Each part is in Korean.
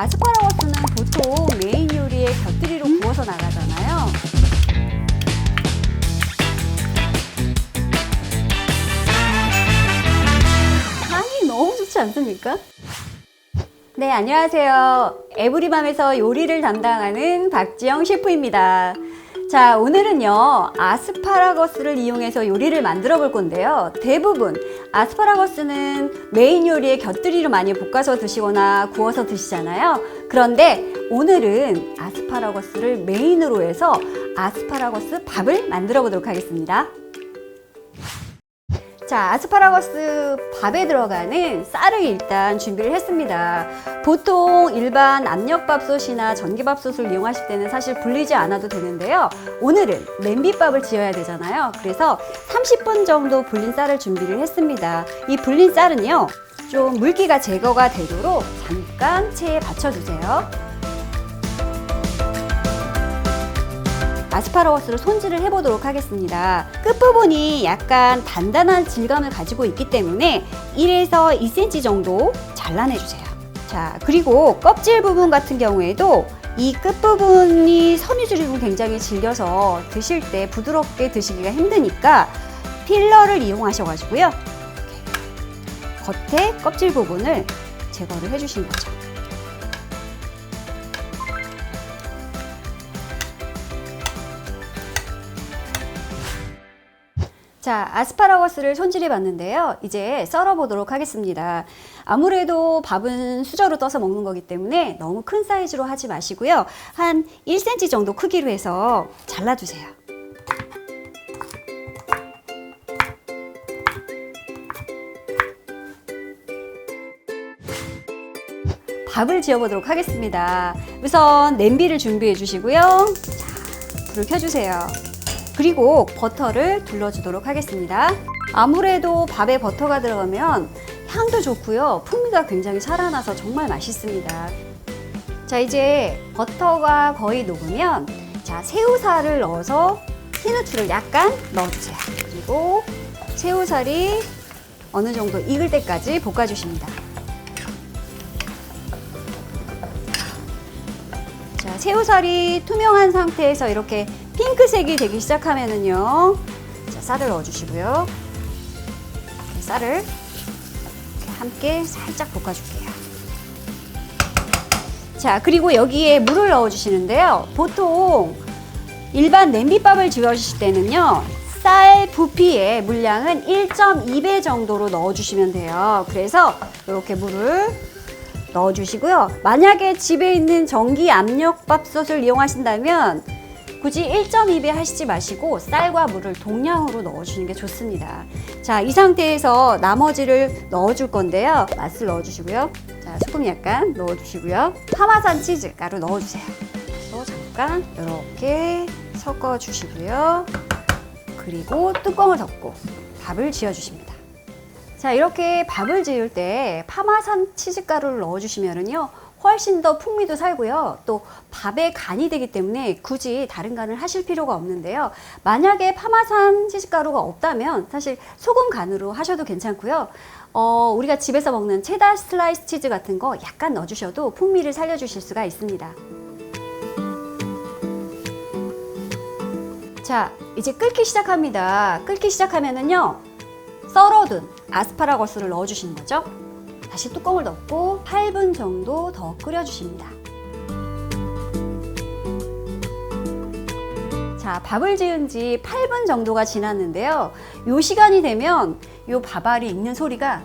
아스파라거스는 보통 메인 요리에 곁들이로 구워서 나가잖아요. 향이 너무 좋지 않습니까? 네, 안녕하세요. 에브리맘에서 요리를 담당하는 박지영 셰프입니다. 자, 오늘은요, 아스파라거스를 이용해서 요리를 만들어 볼 건데요. 대부분 아스파라거스는 메인 요리에 곁들이로 많이 볶아서 드시거나 구워서 드시잖아요. 그런데 오늘은 아스파라거스를 메인으로 해서 아스파라거스 밥을 만들어 보도록 하겠습니다. 자, 아스파라거스 밥에 들어가는 쌀을 일단 준비를 했습니다. 보통 일반 압력밥솥이나 전기밥솥을 이용하실 때는 사실 불리지 않아도 되는데요. 오늘은 냄비밥을 지어야 되잖아요. 그래서 30분 정도 불린 쌀을 준비를 했습니다. 이 불린 쌀은요, 좀 물기가 제거가 되도록 잠깐 체에 받쳐주세요. 아스파라거스를 손질을 해보도록 하겠습니다. 끝부분이 약간 단단한 질감을 가지고 있기 때문에 1에서 2cm 정도 잘라내주세요. 자, 그리고 껍질 부분 같은 경우에도 이 끝부분이 섬유질이 굉장히 질겨서 드실 때 부드럽게 드시기가 힘드니까 필러를 이용하셔가지고요. 겉에 껍질 부분을 제거를 해주신 거죠. 자, 아스파라거스를 손질해 봤는데요. 이제 썰어 보도록 하겠습니다. 아무래도 밥은 수저로 떠서 먹는 거기 때문에 너무 큰 사이즈로 하지 마시고요. 한 1cm 정도 크기로 해서 잘라 주세요. 밥을 지어 보도록 하겠습니다. 우선 냄비를 준비해 주시고요. 자, 불을 켜주세요. 그리고 버터를 둘러주도록 하겠습니다. 아무래도 밥에 버터가 들어가면 향도 좋고요. 풍미가 굉장히 살아나서 정말 맛있습니다. 자, 이제 버터가 거의 녹으면 자, 새우살을 넣어서 흰후추를 약간 넣어주세요. 그리고 새우살이 어느 정도 익을 때까지 볶아주십니다. 자, 새우살이 투명한 상태에서 이렇게 핑크색이 되기 시작하면은요. 자, 쌀을 넣어주시고요. 쌀을 함께 살짝 볶아줄게요. 자, 그리고 여기에 물을 넣어주시는데요. 보통 일반 냄비밥을 지으실 때는요. 쌀 부피의 물량은 1.2배 정도로 넣어주시면 돼요. 그래서 이렇게 물을 넣어주시고요. 만약에 집에 있는 전기 압력밥솥을 이용하신다면 굳이 1.2배 하시지 마시고 쌀과 물을 동량으로 넣어주시는 게 좋습니다. 자, 이 상태에서 나머지를 넣어줄 건데요. 맛을 넣어주시고요. 자, 소금 약간 넣어주시고요. 파마산 치즈 가루 넣어주세요. 그래서 잠깐 이렇게 섞어주시고요. 그리고 뚜껑을 덮고 밥을 지어주십니다. 자, 이렇게 밥을 지을 때 파마산 치즈가루를 넣어주시면은요, 훨씬 더 풍미도 살고요. 또 밥에 간이 되기 때문에 굳이 다른 간을 하실 필요가 없는데요. 만약에 파마산 치즈가루가 없다면 사실 소금 간으로 하셔도 괜찮고요. 어, 우리가 집에서 먹는 체다 슬라이스 치즈 같은 거 약간 넣어주셔도 풍미를 살려주실 수가 있습니다. 자, 이제 끓기 시작합니다. 끓기 시작하면은요, 썰어둔 아스파라거스를 넣어주시는 거죠. 다시 뚜껑을 덮고 8분 정도 더 끓여주십니다. 자, 밥을 지은 지 8분 정도가 지났는데요. 요 시간이 되면 요 밥알이 익는 소리가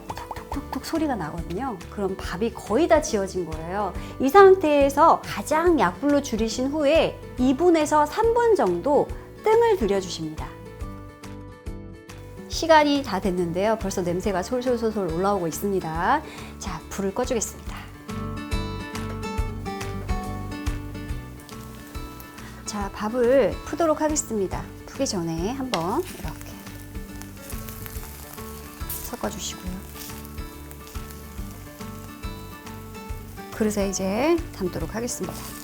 톡톡톡톡 소리가 나거든요. 그럼 밥이 거의 다 지어진 거예요. 이 상태에서 가장 약불로 줄이신 후에 2분에서 3분 정도 뜸을 들여주십니다. 시간이 다 됐는데요. 벌써 냄새가 솔솔솔솔 올라오고 있습니다. 자, 불을 꺼주겠습니다. 자, 밥을 푸도록 하겠습니다. 푸기 전에 한번 이렇게 섞어주시고요. 그릇에 이제 담도록 하겠습니다.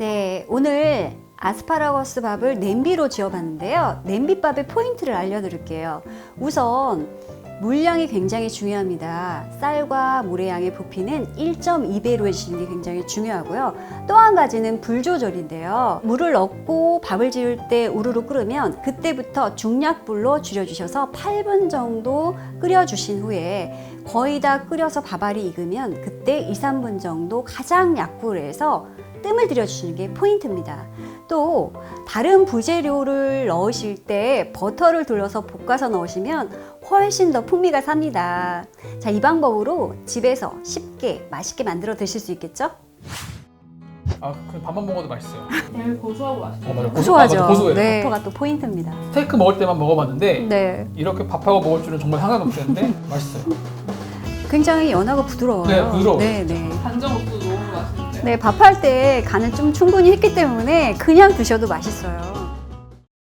네, 오늘 아스파라거스 밥을 냄비로 지어봤는데요. 냄비밥의 포인트를 알려드릴게요. 우선 물량이 굉장히 중요합니다. 쌀과 물의 양의 부피는 1.2배로 해주시는 게 굉장히 중요하고요. 또 한 가지는 불 조절인데요. 물을 넣고 밥을 지을 때 우르르 끓으면 그때부터 중약불로 줄여주셔서 8분 정도 끓여주신 후에 거의 다 끓여서 밥알이 익으면 그때 2, 3분 정도 가장 약불에서 뜸을 들여주시는 게 포인트입니다. 또 다른 부재료를 넣으실 때 버터를 둘러서 볶아서 넣으시면 훨씬 더 풍미가 삽니다. 자, 이 방법으로 집에서 쉽게 맛있게 만들어 드실 수 있겠죠? 아, 그 밥만 먹어도 맛있어요. 되게 고소하고 맛있어요. 어, 맞아. 고소-. 아, 맞아. 고소해요. 네. 버터가 또 포인트입니다. 스테이크 먹을 때만 먹어봤는데 네. 이렇게 밥하고 먹을 줄은 정말 상상도 못했는데 맛있어요. 굉장히 연하고 부드러워요. 네, 부드러워요, 네, 네. 너무 맛있는데. 네, 밥할 때 간을 좀 충분히 했기 때문에 그냥 드셔도 맛있어요.